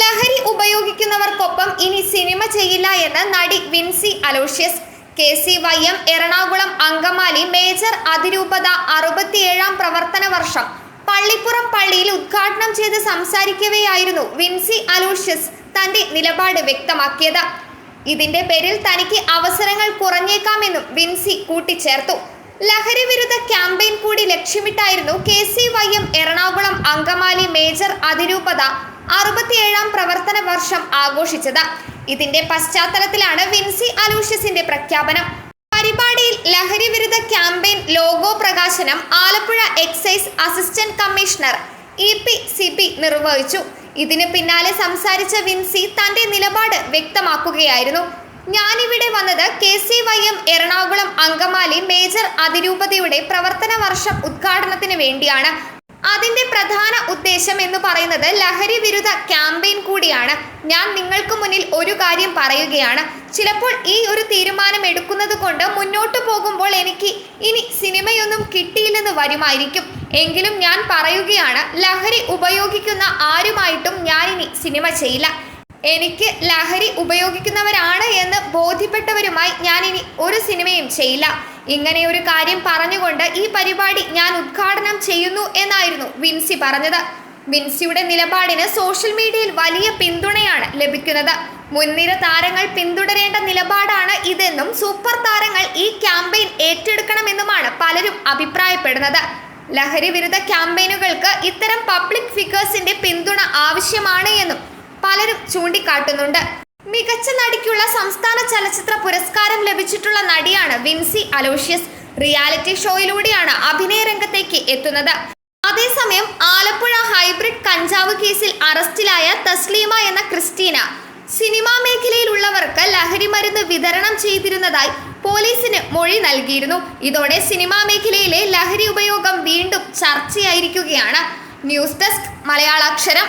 ലഹരി ഉപയോഗിക്കുന്നവർക്കൊപ്പം ഇനി സിനിമ ചെയ്യില്ല എന്ന് നടി Vincy Aloshious. K C Y M Ernakulam Angamaly major അതിരൂപത അറുപത്തിയേഴാം പ്രവർത്തന വർഷം. പള്ളിപ്പുറം പള്ളിയിൽ ഉദ്ഘാടനം ചെയ്ത് സംസാരിക്കവെയായിരുന്നു വിൻസി അലോഷ്യസ് തന്റെ നിലപാട് വ്യക്തമാക്കിയത്. ഇതിന്റെ പേരിൽ തനിക്ക് അവസരങ്ങൾ കുറഞ്ഞേക്കാമെന്നും വിൻസി കൂട്ടിച്ചേർത്തു. ലഹരി വിരുദ്ധ ക്യാമ്പയിൻ കൂടി ലക്ഷ്യമിട്ടായിരുന്നു K C Y M Ernakulam Angamaly major അതിരൂപത അറുപത്തിയേഴാം പ്രവർത്തന വർഷം ആഘോഷിച്ചത്. ഇതിന്റെ പശ്ചാത്തലത്തിലാണ് വിൻസി അലൂഷ്യസിന്റെ പ്രഖ്യാപനം. പരിപാടിയിൽ ലഹരി വിരുദ്ധ ക്യാമ്പയിൻ ലോഗോ പ്രകാശനം Alappuzha excise assistant commissioner E P C P നിർവഹിച്ചു. ഇതിന് പിന്നാലെ സംസാരിച്ച വിൻസി തന്റെ നിലപാട് വ്യക്തമാക്കുകയായിരുന്നു. ഞാനിവിടെ വന്നത് K C Y M Ernakulam Angamaly major അതിരൂപതയുടെ പ്രവർത്തന വർഷം ഉദ്ഘാടനത്തിന് വേണ്ടിയാണ്. അതിന്റെ പ്രധാന ഉദ്ദേശം എന്ന് പറയുന്നത് ലഹരി വിരുദ്ധ ക്യാമ്പയിൻ കൂടിയാണ്. ഞാൻ നിങ്ങൾക്ക് മുന്നിൽ ഒരു കാര്യം പറയുകയാണ്. ചിലപ്പോൾ ഈ ഒരു തീരുമാനം എടുക്കുന്നത് കൊണ്ട് മുന്നോട്ട് പോകുമ്പോൾ എനിക്ക് ഇനി സിനിമയൊന്നും കിട്ടിയില്ലെന്ന് വരുമായിരിക്കും. എങ്കിലും ഞാൻ പറയുകയാണ് ലഹരി ഉപയോഗിക്കുന്ന ആരുമായിട്ടും ഞാനിനി സിനിമ ചെയ്യില്ല. എനിക്ക് ലഹരി ഉപയോഗിക്കുന്നവരാണ് എന്ന് ബോധ്യപ്പെട്ടവരുമായി ഞാൻ ഇനി ഒരു സിനിമയും ചെയ്യില്ല. ഇങ്ങനെ ഒരു കാര്യം പറഞ്ഞുകൊണ്ട് ഈ പരിപാടി ഞാൻ ഉദ്ഘാടനം ചെയ്യുന്നു എന്നായിരുന്നു വിൻസി പറഞ്ഞത്. വിൻസിയുടെ നിലപാടിന് സോഷ്യൽ മീഡിയയിൽ വലിയ പിന്തുണയാണ് ലഭിക്കുന്നത്. മുൻനിര താരങ്ങൾ പിന്തുടരേണ്ട നിലപാടാണ് ഇതെന്നും സൂപ്പർ താരങ്ങൾ ഈ ക്യാമ്പയിൻ ഏറ്റെടുക്കണമെന്നുമാണ് പലരും അഭിപ്രായപ്പെടുന്നത്. ലഹരി വിരുദ്ധ ക്യാമ്പയിനുകൾക്ക് ഇത്തരം പബ്ലിക് ഫിഗേഴ്സിന്റെ പിന്തുണ ആവശ്യമാണ് എന്നും പലരും ചൂണ്ടിക്കാട്ടുന്നുണ്ട്. മികച്ച നടിക്കുള്ള സംസ്ഥാന ചലച്ചിത്ര പുരസ്കാരം ലഭിച്ചിട്ടുള്ള നടിയാണ് വിൻസി അലോഷ്യസ്. റിയാലിറ്റി ഷോയിലൂടെയാണ് അഭിനയ രംഗത്തേക്ക് എത്തുന്നത്. അതേസമയം ആലപ്പുഴ ഹൈബ്രിഡ് കഞ്ചാവ് കേസിൽ അറസ്റ്റിലായ തസ്ലീമ എന്ന ക്രിസ്റ്റീന സിനിമാ മേഖലയിലുള്ളവർക്ക് ലഹരി മരുന്ന് വിതരണം ചെയ്തിരുന്നതായി പോലീസിന് മൊഴി നൽകിയിരുന്നു. ഇതോടെ സിനിമാ മേഖലയിലെ ലഹരി ഉപയോഗം വീണ്ടും ചർച്ചയായിരിക്കുകയാണ്. News desk മലയാളാക്ഷരം